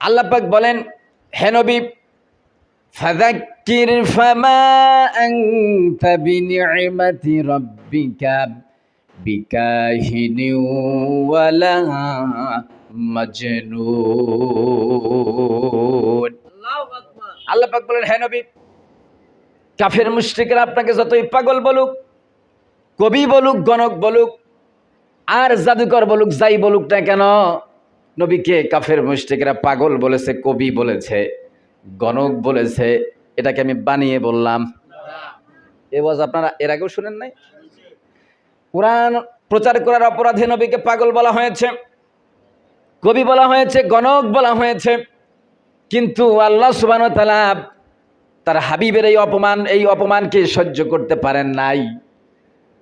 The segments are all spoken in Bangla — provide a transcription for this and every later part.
আল্লাহ পাক বলেন, হে নবী, ফাযাক্কির ফামা আনতা বিনি'মাতি রাব্বিকা বিকাহিনি ওয়ালা মাজনুন। আল্লাহ পাক বলেন, হে নবী, কাফের মুশরিকরা আপনাকে যতই পাগল বলুক, কবি বলুক, গণক বলুক, আর জাদুকর বলুক, যাই বলুক না কেন নবীকে কাফের মুশরিকরা পাগল বলেছে, কবি বলেছে, গণক বলেছে, এটাকে আমি বানিয়ে বললাম। এ ওয়াজ আপনারা এর আগেও শুনেন নাই? কোরআন প্রচার করার অপরাধে নবীকে পাগল বলা হয়েছে, কবি বলা হয়েছে, গণক বলা হয়েছে, কিন্তু আল্লাহ সুবান তালা তার হাবিবের এই অপমান, এই অপমানকে সহ্য করতে পারেন নাই।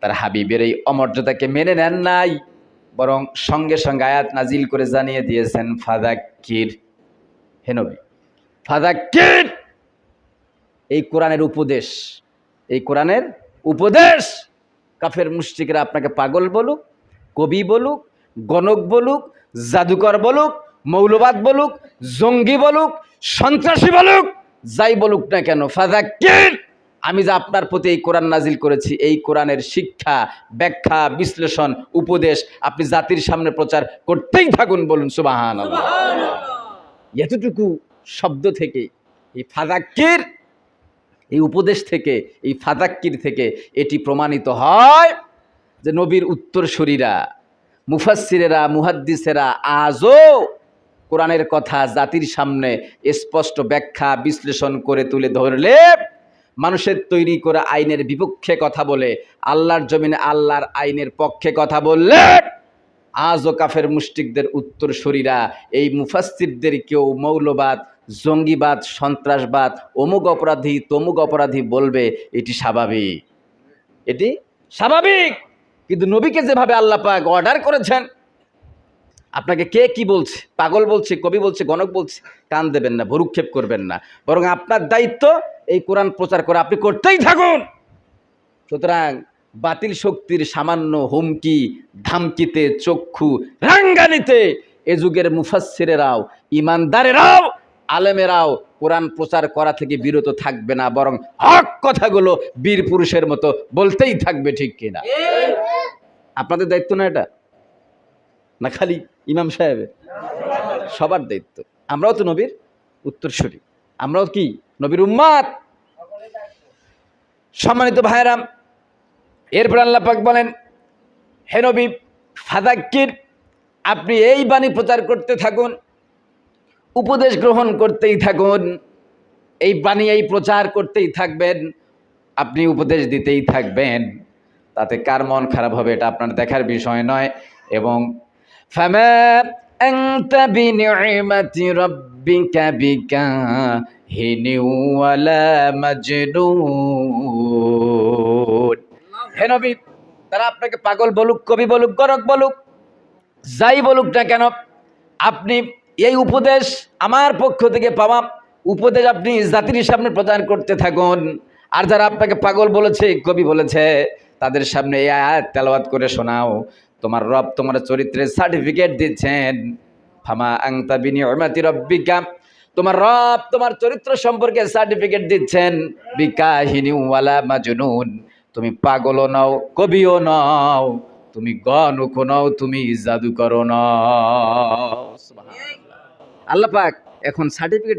তার হাবিবের এই অমর্যাদাকে মেনে নেন নাই। বরং সঙ্গে সঙ্গে আয়াত নাজিল করে জানিয়ে দিয়েছেন, ফাদাক্কির হে নবী, ফাদাক্কির এই কোরআনের উপদেশ, এই কোরআনের উপদেশ। কাফের মুশরিকরা আপনাকে পাগল বলুক, কবি বলুক, গণক বলুক, জাদুকর বলুক, মৌলবাদ বলুক, জঙ্গি বলুক, সন্ত্রাসী বলুক, যাই বলুক না কেন, ফাদাক্কির আমি যে আপনার প্রতি এই কোরআন নাজিল করেছি এই কোরআনের শিক্ষা ব্যাখ্যা বিশ্লেষণ উপদেশ আপনি জাতির সামনে প্রচার করতেই থাকুন বলুন সুবাহান এতটুকু শব্দ থেকে এই ফাদাক্কির এই উপদেশ থেকে এই ফাদাক্কির থেকে এটি প্রমাণিত হয় যে নবীর উত্তরসূরিরা মুফাসসিরেরা মুহাদ্দিসেরা আজও কোরআনের কথা জাতির সামনে স্পষ্ট ব্যাখ্যা বিশ্লেষণ করে তুলে ধরলে মানুষের তৈরি করা আইনের বিপক্ষে কথা বলে, আল্লাহর জমিনে আল্লাহর আইনের পক্ষে কথা বললে আজও কাফের মুষ্টিকদের উত্তরসূরিরা, এই মুফাসসিরদের কেউ মৌলবাদ, জঙ্গিবাদ, সন্ত্রাসবাদ, অমুক অপরাধী, তমুক অপরাধী বলবে, এটি স্বাভাবিক। এটি স্বাভাবিক। কিন্তু নবীকে যেভাবে আল্লাহ পাক অর্ডার করেছেন আপনাকে কে কি বলছে? পাগল বলছে, কবি বলছে, গণক বলছে, কান দেবেন না, ভরুক্ষেপ করবেন না। বরং আপনার দায়িত্ব এই কোরআন প্রচার করা। আপনি করতেই থাকুন। সুতরাং বাতিল শক্তির সামান্য হুমকি, ধামকিতে, চক্ষু রাঙ্গানিতে এ যুগের মুফাসসিরেরাও, ইমানদারেরাও, আলেমেরাও কোরআন প্রচার করা থেকে বিরত থাকবে না। বরং হক কথাগুলো বীর পুরুষের মতো বলতেই থাকবে, ঠিক কিনা? আপনাদের দায়িত্ব না এটা? না খালি ইমাম সাহেবের সবার দায়িত্ব। আমরাও তো নবীর উত্তরসূরি। আমরাও কি? নবীর উম্মাদ। সম্মানিত ভাইরাম এরপর আল্লাহ পাক বলেন, হে নবী ফাদাক্কির আপনি এই বাণী প্রচার করতে থাকুন, উপদেশ গ্রহণ করতেই থাকুন, এই বাণী এই প্রচার করতেই থাকবেন, আপনি উপদেশ দিতেই থাকবেন। তাতে কার মন খারাপ হবে এটা আপনার দেখার বিষয় নয় এবং ফামা আনতা বিনি'মাতি রাব্বিকা বিকা হিনি ওয়ালা মাজনুন হে নবী, তারা আপনাকে পাগল বলুক, কবি বলুক, গরক বলুক, যাই বলুক না কেন, আপনি এই উপদেশ আমার পক্ষ থেকে পাওয়া উপদেশ আপনি জাতির সামনে প্রদান করতে থাকুন। আর যারা আপনাকে পাগল বলেছে, কবি বলেছে তাদের সামনে এই আয়াত করে শোনাও। তোমার রব তোমার চরিত্রের সার্টিফিকেট দিচ্ছেন। ফামা আংতা বিনি অমাতি রব্বিকা। তোমার রব তোমার চরিত্র সম্পর্কে সার্টিফিকেট দিচ্ছেন। বিকাহিনী ওয়ালা মাজনুন। তুমি পাগলও নও, কবিও নও। তুমি গণকও নও, তুমি জাদুকরও নও। আল্লাহ পাক এখন সার্টিফিকেট